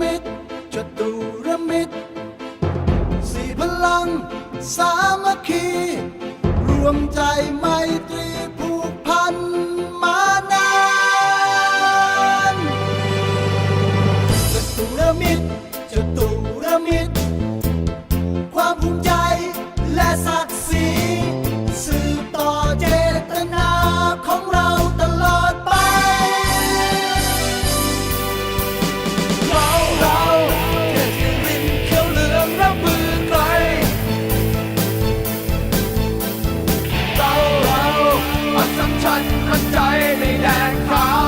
มิตรจตุรมิตรสี่พลัง สามัคคี รวมใจไมตรีผูกพันมานานจตุรมิตรจตุรมิตรความภูมิใจและศักดิ์ศรี ใจในแดนขาว